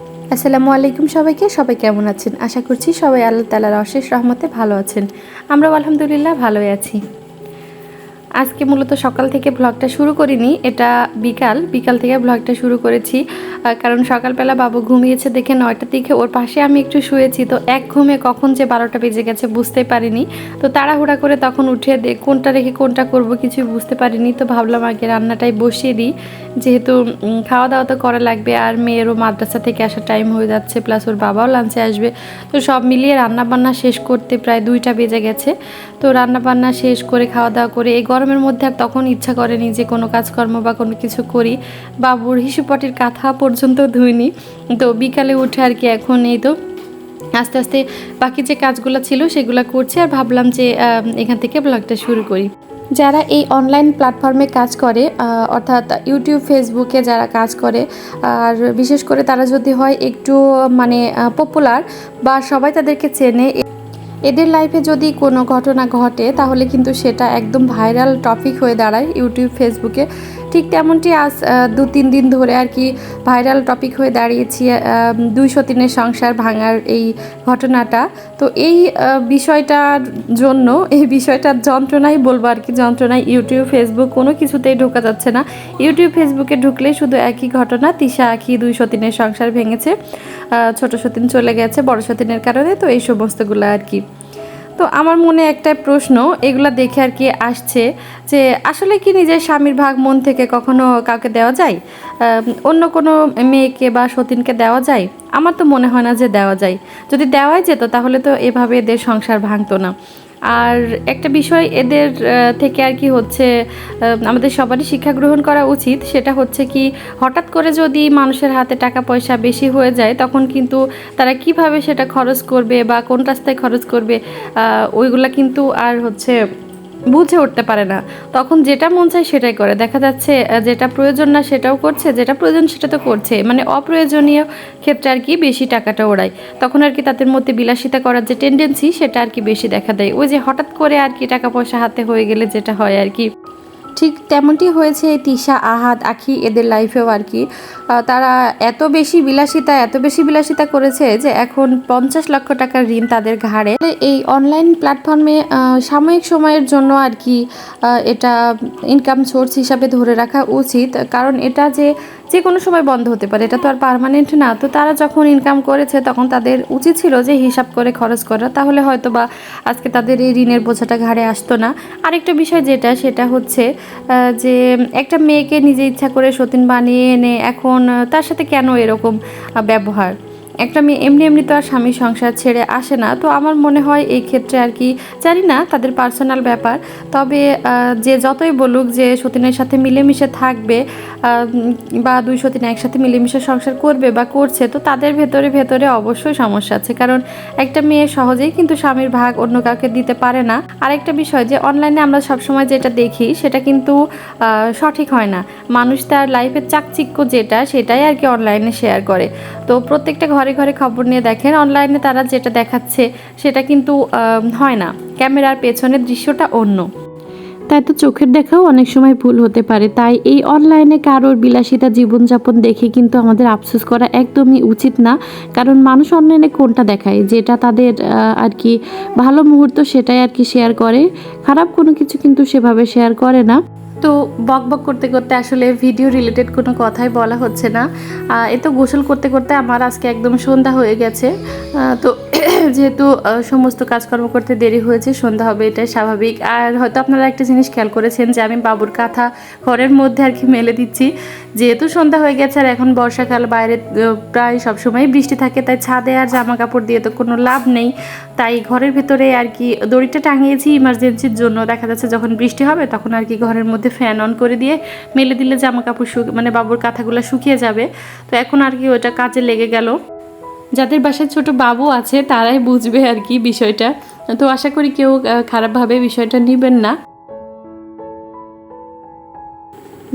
আসসালামু আলাইকুম সবাইকে, সবাই কেমন আছেন? আশা করছি সবাই আল্লাহ তালার অশেষ রহমতে ভালো আছেন। আমরাও আলহামদুলিল্লাহ ভালোই আছি। আজকে মূলত সকাল থেকে ব্লগটা শুরু করিনি, এটা বিকাল। বিকাল থেকে ব্লগটা শুরু করেছি। কারণ সকালবেলা বাবু ঘুমিয়েছে দেখে নয়টার দিকে ওর পাশে আমি একটু শুয়েছি, তো এক ঘুমে কখন যে বারোটা বেজে গেছে বুঝতে পারিনি। তো তাড়াহুড়া করে তখন উঠে দে, কোনটা রেখে কোনটা করব কিছুই বুঝতে পারিনি। তো ভাবলাম আগে রান্নাটাই বসিয়ে দিই। যেহেতু খাওয়া দাওয়া তো করা লাগবে, আর মেয়েরও মাদ্রাসা থেকে আসার টাইম হয়ে যাচ্ছে প্লাস ওর বাবাও লাঞ্চে আসবে। তো সব মিলিয়ে রান্না বান্না শেষ করতে প্রায় দুইটা বেজে গেছে। তো রান্না বান্না শেষ করে খাওয়া দাওয়া করে এই গরমের মধ্যে আর তখন ইচ্ছা করেনি যে কোনো কাজকর্ম বা কোনো কিছু করি। বাবুর হিসুপটির কাঁথা পর্যন্ত ধুইনি। তো বিকালে উঠে আর কি এখন এই তো আস্তে আস্তে বাকি যে কাজগুলো ছিল সেগুলো করছি আর ভাবলাম যে এখান থেকে ব্লগটা শুরু করি। যারা এই অনলাইন প্ল্যাটফর্মে কাজ করে অর্থাৎ ইউটিউব ফেসবুকে যারা কাজ করে, আর বিশেষ করে তারা যদি হয় একটু মানে পপুলার বা সবাই তাদেরকে চেনে এদের লাইফে যদি কোনো ঘটনা ঘটে, তাহলে কিন্তু সেটা একদম ভাইরাল টপিক হয়ে দাঁড়ায় ইউটিউব ফেসবুকে ঠিক তেমনটি আজ দু তিন দিন ধরে আর কি ভাইরাল টপিক হয়ে দাঁড়িয়েছি দুই সতীনের সংসার ভাঙার এই ঘটনাটা। তো এই বিষয়টার জন্য, এই বিষয়টার যন্ত্রণাই বলব আর কি যন্ত্রণায় ইউটিউব, ফেসবুক কোনো কিছুতেই ঢোকা যাচ্ছে না। ইউটিউব, ফেসবুকে ঢুকলে শুধু একই ঘটনা, তিশা আখি দুই সতীনের সংসার ভেঙেছে ছোট সতীন চলে গেছে, বড় সতীনের কারণে, তো এই সমস্তগুলো আর কি। তো আমার মনে একটা প্রশ্ন, এগুলা দেখে আর কি আসছে যে আসলে কি নিজের স্বামীর ভাগ মন থেকে কখনো কাউকে দেওয়া যায়? অন্য কোনো মেয়েকে বা সতীনকে দেওয়া যায়? আমার তো মনে হয় না যে দেওয়া যায়। যদি দেওয়াই যেত তাহলে তো এভাবে এদের সংসার ভাঙতো না। আর একটা বিষয় এদের থেকে আর কি হচ্ছে আমাদের সবারই শিক্ষা গ্রহণ করা উচিত। সেটা হচ্ছে কি, হঠাৎ করে যদি মানুষের হাতে টাকা পয়সা বেশি হয়ে যায়, তখন কিন্তু তারা কীভাবে সেটা খরচ করবে বা কোন রাস্তায় খরচ করবে ওইগুলা কিন্তু আর হচ্ছে বুঝে উঠতে পারে না। তখন যেটা মন চায় সেটাই করে। দেখা যাচ্ছে যেটা প্রয়োজন না সেটাও করছে, যেটা প্রয়োজন সেটা তো করছে। মানে অপ্রয়োজনীয় ক্ষেত্রে আর কি বেশি টাকাটা ওড়ায়। তখন আর কি তাদের মধ্যে বিলাসিতা করার যে টেন্ডেন্সি সেটা আর কি বেশি দেখা দেয়। ওই যে হঠাৎ করে আর কি টাকা পয়সা হাতে হয়ে গেলে যেটা হয় আর কি। ঠিক তেমনটি হয়েছে, তিশা আহাদ আখি এদের লাইফেও আর কি। তারা এত বেশি বিলাসিতা, এত বেশি বিলাসিতা করেছে যে এখন পঞ্চাশ লক্ষ টাকার ঋণ তাদের ঘাড়ে। এই অনলাইন প্ল্যাটফর্মে সাময়িক সময়ের জন্য আর কি এটা ইনকাম সোর্স হিসাবে ধরে রাখা উচিত। কারণ এটা যে যে কোনো সময় বন্ধ হতে পারে, এটা তো আর পারমানেন্ট না। তো তারা যখন ইনকাম করেছে, তখন তাদের উচিত ছিল যে হিসাব করে খরচ করা। তাহলে হয়তো বা আজকে তাদের এই ঋণের বোঝাটা ঘাড়ে আসতো না। আরেকটা বিষয় যেটা, সেটা হচ্ছে যে একটা মেয়েকে নিজে ইচ্ছা করে সতীন বানিয়ে এনে এখন, তার সাথে কেন এরকম ব্যবহার? একটা মেয়ে এমনি এমনি তো আর স্বামী সংসার ছেড়ে আসে না। তো আমার মনে হয় এই ক্ষেত্রে আর কি, জানি না তাদের পার্সোনাল ব্যাপার। তবে যে যতই বলুক যে সতীনের সাথে মিলেমিশে থাকবে বা দুই সতীন একসাথে মিলেমিশে সংসার করবে বা করছে, তো তাদের ভেতরে ভেতরে অবশ্যই সমস্যা আছে। কারণ একটা মেয়ে সহজেই কিন্তু স্বামীর ভাগ অন্য কাউকে দিতে পারে না। আরেকটা বিষয় যে অনলাইনে আমরা সবসময় যেটা দেখি, সেটা কিন্তু সঠিক হয় না। মানুষ তার লাইফের চাকচিক্য যেটা, সেটাই আর কি অনলাইনে শেয়ার করে। তো প্রত্যেকটা ঘরে ঘরে ঘরে খবর নিয়ে দেখেন। অনলাইনে তারা যেটা দেখাচ্ছে সেটা কিন্তু হয় না। ক্যামেরার পেছনের দৃশ্যটা অন্য। তাই তো চোখের দেখাও অনেক সময় ভুল হতে পারে। তাই এই অনলাইনে কারোর বিলাসিতা, জীবনযাপন দেখে কিন্তু আমাদের আফসোস করা একদমই উচিত না। কারণ মানুষ অনলাইনে কোনটা দেখায়? যেটা তাদের আর কি ভালো মুহূর্ত সেটাই আর কি শেয়ার করে। খারাপ কোনো কিছু কিন্তু সেভাবে শেয়ার করে না। তো বক বক করতে করতে আসলে ভিডিও রিলেটেড কোনো কথাই বলা হচ্ছে না। এ তো গোসল করতে করতে আমার আজকে একদম সন্ধ্যা হয়ে গেছে। তো যেহেতু সমস্ত কাজকর্ম করতে দেরি হয়েছে, সন্ধ্যা হবে, এটাই স্বাভাবিক। আর হয়তো আপনারা একটা জিনিস খেয়াল করেছেন যে আমি বাবুর কাঁথা ঘরের মধ্যে আর কি মেলে দিচ্ছি। যেহেতু সন্ধ্যা হয়ে গেছে আর এখন বর্ষাকাল, বাইরে প্রায় সবসময় বৃষ্টি থাকে, তাই ছাদে আর জামা কাপড় দিয়ে তো কোনো লাভ নেই। তাই ঘরের ভিতরে আর কি দড়িটা টাঙিয়েছি ইমার্জেন্সির জন্য। দেখা যাচ্ছে যখন বৃষ্টি হবে, তখন আর কি ঘরের মধ্যে ফ্যান অন করে দিয়ে মেলে দিলে জামা কাপড় শুক মানে বাবুর কাঁথাগুলো শুকিয়ে যাবে। তো এখন আর কি ওটা কাজে লেগে গেল। যাদের বাসায় ছোট বাবু আছে, তারাই বুঝবে আর কি বিষয়টা। তো আশা করি কেউ খারাপভাবে বিষয়টা নেবেন না।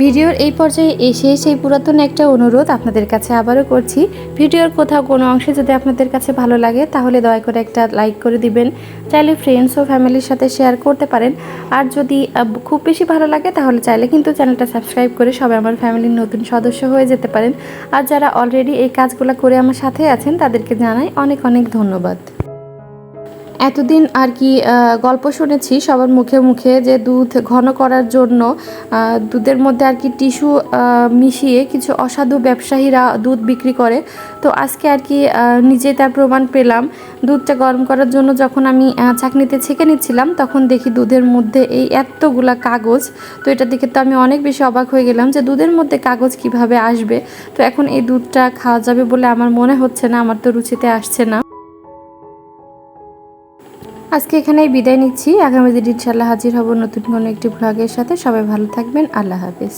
ভিডিওর এই পর্যায়ে এসে সেই পুরাতন একটা অনুরোধ আপনাদের কাছে আবারও করছি। ভিডিওর কোথাও কোনো অংশে যদি আপনাদের কাছে ভালো লাগে, তাহলে দয়া করে একটা লাইক করে দিবেন। চাইলে ফ্রেন্ডস ও ফ্যামিলির সাথে শেয়ার করতে পারেন। আর যদি খুব বেশি ভালো লাগে, তাহলে চাইলে কিন্তু চ্যানেলটা সাবস্ক্রাইব করে সবাই আমার ফ্যামিলির নতুন সদস্য হয়ে যেতে পারেন। আর যারা অলরেডি এই কাজগুলো করে আমার সাথে আছেন, তাদেরকে জানাই অনেক অনেক ধন্যবাদ। এতদিন আর কি গল্প শুনেছি সবার মুখে মুখে যে দুধ ঘন করার জন্য দুধের মধ্যে আর কি টিস্যু মিশিয়ে কিছু অসাধু ব্যবসায়ীরা দুধ বিক্রি করে। তো আজকে আর কি নিজে তার প্রমাণ পেলাম। দুধটা গরম করার জন্য যখন আমি চাকনিতে ছেঁকে নিচ্ছিলাম, তখন দেখি দুধের মধ্যে এই এতগুলা কাগজ। তো এটা দেখে তো আমি অনেক বেশি অবাক হয়ে গেলাম যে দুধের মধ্যে কাগজ কীভাবে আসবে? তো এখন এই দুধটা খাওয়া যাবে বলে আমার মনে হচ্ছে না, আমার তো রুচিতে আসছে না। আজকে এখানেই বিদায় নিচ্ছি। আগামী দিন ইনশাল্লাহ হাজির হব নতুন কোনো একটি ভ্লগের সাথে। সবাই ভালো থাকবেন। আল্লাহ হাফিজ।